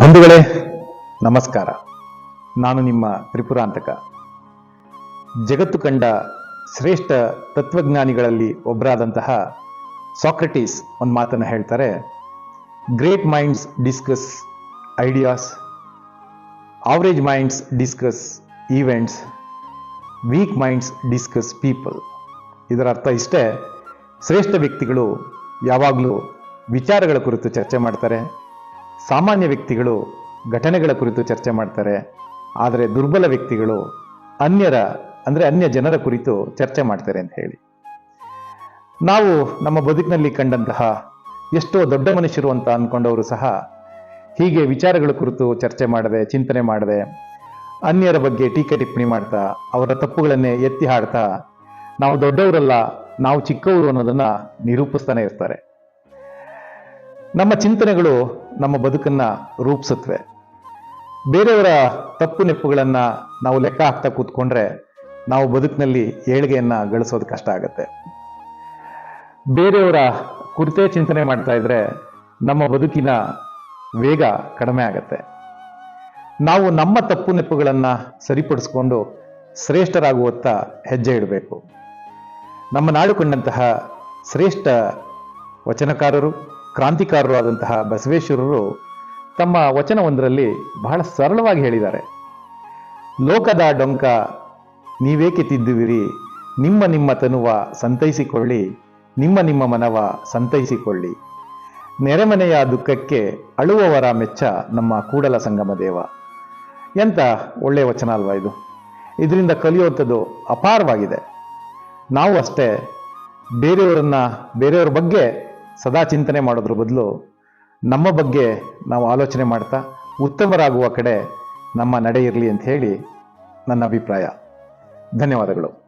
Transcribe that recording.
ಬಂಧುಗಳೇ, ನಮಸ್ಕಾರ. ನಾನು ನಿಮ್ಮ ತ್ರಿಪುರಾಂತಕ. ಜಗತ್ತು ಕಂಡ ಶ್ರೇಷ್ಠ ತತ್ವಜ್ಞಾನಿಗಳಲ್ಲಿ ಒಬ್ಬರಾದಂತಹ ಸಾಕ್ರೆಟೀಸ್ ಒಂದು ಮಾತನ್ನು ಹೇಳ್ತಾರೆ. Great minds discuss ideas, average minds discuss events, weak minds discuss people. ಇದರ ಅರ್ಥ ಇಷ್ಟೇ, ಶ್ರೇಷ್ಠ ವ್ಯಕ್ತಿಗಳು ಯಾವಾಗಲೂ ವಿಚಾರಗಳ ಕುರಿತು ಚರ್ಚೆ ಮಾಡ್ತಾರೆ. ಸಾಮಾನ್ಯ ವ್ಯಕ್ತಿಗಳು ಘಟನೆಗಳ ಕುರಿತು ಚರ್ಚೆ ಮಾಡ್ತಾರೆ. ಆದರೆ ದುರ್ಬಲ ವ್ಯಕ್ತಿಗಳು ಅನ್ಯರ, ಅಂದರೆ ಅನ್ಯ ಜನರ ಕುರಿತು ಚರ್ಚೆ ಮಾಡ್ತಾರೆ ಅಂತ ಹೇಳಿ. ನಾವು ನಮ್ಮ ಬದುಕಿನಲ್ಲಿ ಕಂಡಂತಹ ಎಷ್ಟೋ ದೊಡ್ಡ ಮನುಷ್ಯರು ಅಂತ ಅಂದ್ಕೊಂಡವರು ಸಹ ಹೀಗೆ ವಿಚಾರಗಳ ಕುರಿತು ಚರ್ಚೆ ಮಾಡದೆ, ಚಿಂತನೆ ಮಾಡದೆ, ಅನ್ಯರ ಬಗ್ಗೆ ಟೀಕೆ ಟಿಪ್ಪಣಿ ಮಾಡ್ತಾ, ಅವರ ತಪ್ಪುಗಳನ್ನೇ ಎತ್ತಿ ಹಾಡ್ತಾ, ನಾವು ದೊಡ್ಡವರಲ್ಲ, ನಾವು ಚಿಕ್ಕವರು ಅನ್ನೋದನ್ನ ನಿರೂಪಿಸ್ತಾನೆ ಇರ್ತಾರೆ. ನಮ್ಮ ಚಿಂತನೆಗಳು ನಮ್ಮ ಬದುಕನ್ನ ರೂಪಿಸುತ್ತವೆ. ಬೇರೆಯವರ ತಪ್ಪು ನೆಪ್ಪುಗಳನ್ನ ನಾವು ಲೆಕ್ಕ ಹಾಕ್ತಾ ಕೂತ್ಕೊಂಡ್ರೆ ನಾವು ಬದುಕಿನಲ್ಲಿ ಏಳಿಗೆಯನ್ನ ಗಳಿಸೋದು ಕಷ್ಟ ಆಗುತ್ತೆ. ಬೇರೆಯವರ ಕುರಿತೇ ಚಿಂತನೆ ಮಾಡ್ತಾ ಇದ್ರೆ ನಮ್ಮ ಬದುಕಿನ ವೇಗ ಕಡಿಮೆ ಆಗತ್ತೆ. ನಾವು ನಮ್ಮ ತಪ್ಪು ನೆಪ್ಪುಗಳನ್ನ ಸರಿಪಡಿಸ್ಕೊಂಡು ಶ್ರೇಷ್ಠರಾಗುವತ್ತ ಹೆಜ್ಜೆ ಇಡಬೇಕು. ನಮ್ಮ ನಾಡು ಕಂಡಂತಹ ಶ್ರೇಷ್ಠ ವಚನಕಾರರು ಕ್ರಾಂತಿಕಾರರು ಆದಂತಹ ಬಸವೇಶ್ವರರು ತಮ್ಮ ವಚನವೊಂದರಲ್ಲಿ ಬಹಳ ಸರಳವಾಗಿ ಹೇಳಿದ್ದಾರೆ. ಲೋಕದ ಡೊಂಕ ನೀವೇಕೆ ತಿದ್ದುವಿರಿ? ನಿಮ್ಮ ನಿಮ್ಮ ತನುವ ಸಂತೈಸಿಕೊಳ್ಳಿ, ನಿಮ್ಮ ನಿಮ್ಮ ಮನವ ಸಂತೈಸಿಕೊಳ್ಳಿ. ನೆರೆಮನೆಯ ದುಃಖಕ್ಕೆ ಅಳುವವರ ಮೆಚ್ಚ ನಮ್ಮ ಕೂಡಲ ಸಂಗಮ ದೇವ. ಎಂತ ಒಳ್ಳೆಯ ವಚನ ಅಲ್ವಾ ಇದು? ಇದರಿಂದ ಕಲಿಯುವಂಥದ್ದು ಅಪಾರವಾಗಿದೆ. ನಾವು ಅಷ್ಟೇ, ಬೇರೆಯವರನ್ನ, ಬೇರೆಯವ್ರ ಬಗ್ಗೆ ಸದಾ ಚಿಂತನೆ ಮಾಡೋದ್ರ ಬದಲು ನಮ್ಮ ಬಗ್ಗೆ ನಾವು ಆಲೋಚನೆ ಮಾಡ್ತಾ ಉತ್ತಮರಾಗುವ ಕಡೆ ನಮ್ಮ ನಡೆ ಇರಲಿ ಅಂತ ಹೇಳಿ ನನ್ನ ಅಭಿಪ್ರಾಯ. ಧನ್ಯವಾದಗಳು.